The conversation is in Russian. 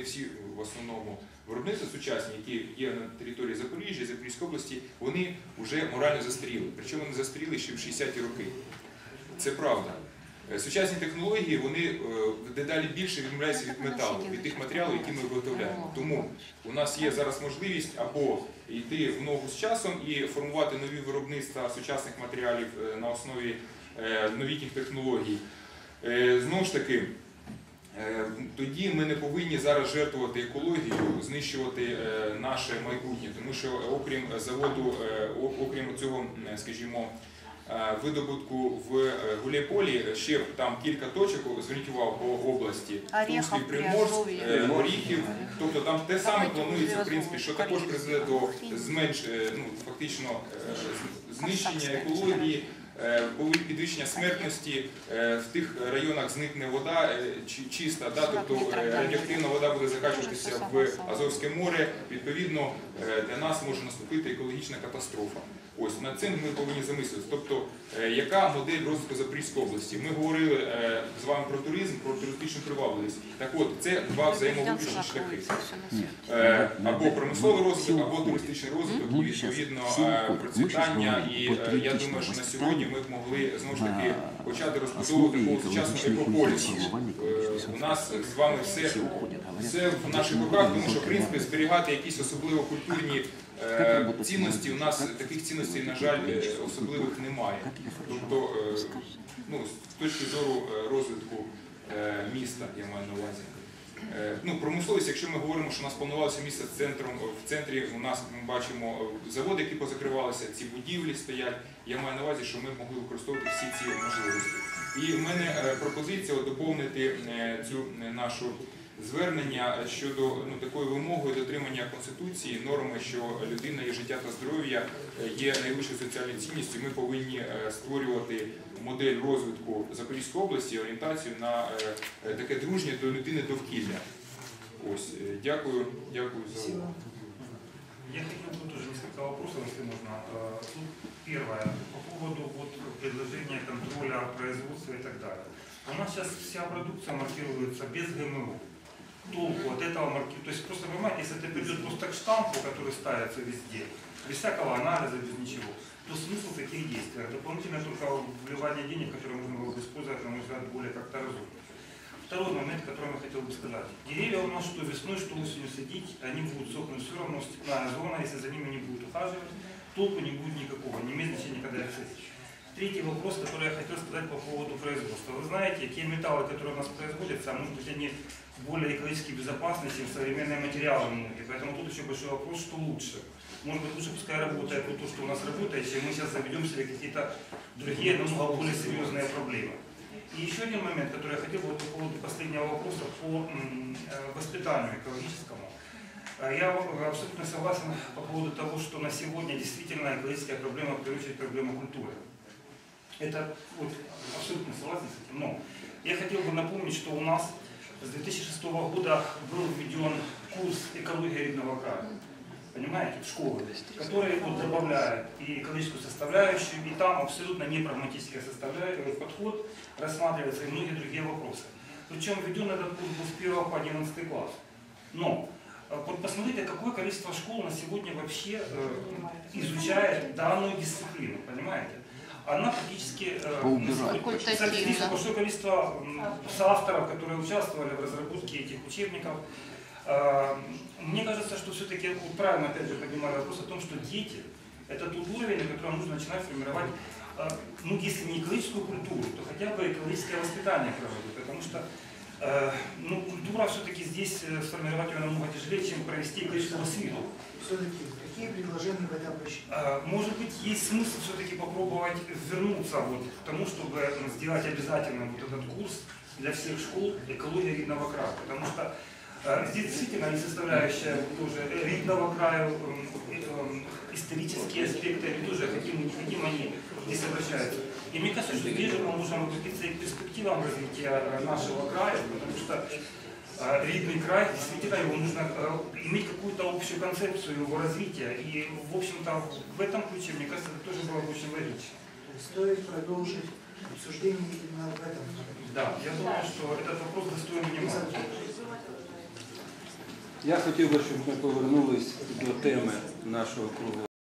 Всі в основному виробництва сучасні, які є на території Запоріжжя, Запорізької області, вони вже морально застріли. Причому вони застріли ще в 60-ті роки. Це правда. Е, Сучасні технології вони е, дедалі більше відмовляються від металу, від тих матеріалів, які ми виготовляємо. Тому у нас є зараз можливість або йти в ногу з часом і формувати нові виробництва сучасних матеріалів е, на основі новітніх технологій. Знову ж таки, Тоді ми не повинні зараз жертвувати екологією, знищувати е, наше майбутнє, тому що окрім заводу, е, окрім цього, скажімо, е, видобутку в е, Гуляйполі, ще там кілька точок, зверніть увагу по області, Орехов, Тульський, Приморськ, е, тобто там те саме планується, в принципі, що також призведе до зменш, е, ну, фактично е, знищення екології, е, повинні підвищення смертності, е, в тих районах зникне вода е, чи- чиста, да, тобто радіоактивна вода буде закачуватися в Азовське море. Відповідно, для нас може наступити екологічна катастрофа. Ось над цим ми повинні замислитися. Тобто, е, яка модель розвитку Запорізької області? Ми говорили е, з вами про туризм, про туристичну привабливість. Так от, це два взаємовиключні шляхи. Е, або промисловий розвиток, або туристичний розвиток, і відповідно процвітання. І я думаю, що на сьогодні ми б могли знову ж таки почати розбудовувати такого сучасного екополісу. У нас з вами все, все в наших руках, тому що в принципі зберігати якісь особливо культурні цінності. У нас таких цінностей, на жаль, е, особливих немає. Тобто, е, ну, з точки зору е, розвитку е, міста, я маю на увазі. Е, Ну, промисловість, якщо ми говоримо, що у нас планувалося місце центром, е, в центрі у нас ми бачимо е, заводи, які позакривалися, ці будівлі стоять. Я маю на увазі, що ми могли використовувати всі ці можливості. І в мене е, пропозиція доповнити е, цю е, нашу звернення щодо ну, такої вимоги дотримання конституції, норми, що людина, її життя та здоров'я е, є найвищою соціальною цінністю. Ми повинні е, створювати модель розвитку Запорізької області, орієнтацію на е, таке дружнє до людини довкілля. Ось, дякую, дякую за увагу. Я хотел бы тоже несколько вопросов, если можно. Ну, Первое, по поводу вот предложения контроля производства и так далее. У нас сейчас вся продукция маркируется без ГМО. Толку от этого маркирования. То есть просто понимаете, если это придет просто к штампу, который ставится везде, без всякого анализа, без ничего, то смысл таких действиях? Дополнительно только вливание денег, которые можно было бы использовать, на мой взгляд, более как-то разумно. Второй момент, который я хотел бы сказать. Деревья у нас что весной, что осенью садить, они будут сохнуть все равно, степная зона, если за ними не будут ухаживать, толку не будет никакого, не имеет Третий вопрос, который я хотел сказать по поводу производства. Вы знаете, те металлы, которые у нас производятся, может быть они более экологически безопасны, чем современные материалы многие. Поэтому тут еще большой вопрос, что лучше. Может быть, лучше пускай работает вот то, что у нас работает, чем мы сейчас заведем себе какие-то другие, намного более серьезные проблемы. И еще один момент, который я хотел бы по поводу последнего вопроса по э, воспитанию экологическому. Э, Я абсолютно согласен по поводу того, что на сегодня действительно экологическая проблема, очередь, проблема культуры. Это вот, абсолютно согласен с этим. Но я хотел бы напомнить, что у нас с 2006 года был введен курс экологии рідного края. Понимаете, в школы, который вот добавляет и экологическую составляющую, и там абсолютно не прагматическая составляющая, подход рассматривается и многие другие вопросы. Причем введен этот курс был с 1 по 11 класс. Но э, вот посмотрите, какое количество школ на сегодня вообще э, изучает данную дисциплину, понимаете? Она практически э. Кстати, здесь большое количество соавторов, которые участвовали в разработке этих учебников. Э, Мне кажется, что все-таки правильно опять же поднимали вопрос о том, что дети это тот уровень, на котором нужно начинать формировать, э, ну если не экологическую культуру, то хотя бы экологическое воспитание проводить, потому что ну, культура все-таки здесь э, сформировать ее намного тяжелее, чем провести экологическую освиту. Все-таки какие предложения вы обращены? А, Может быть, есть смысл все-таки попробовать вернуться вот к тому, чтобы сделать обязательным вот этот курс для всех школ экология ридного края. Потому что э, здесь действительно есть составляющая тоже ридного края, исторические аспекты, они тоже хотим, не хотим, они здесь обращаются. И мне кажется, что здесь же мы можем обратиться и к перспективам развития э, нашего края, потому что э, Ридный край, действительно, его нужно э, иметь какую-то общую концепцию его развития. И, в общем-то, в этом ключе, мне кажется, это тоже было бы очень логично. Стоит продолжить обсуждение именно в этом. Да, я думаю, что этот вопрос достоин внимания. Я хотів би, щоб ми повернулись до теми нашого круглого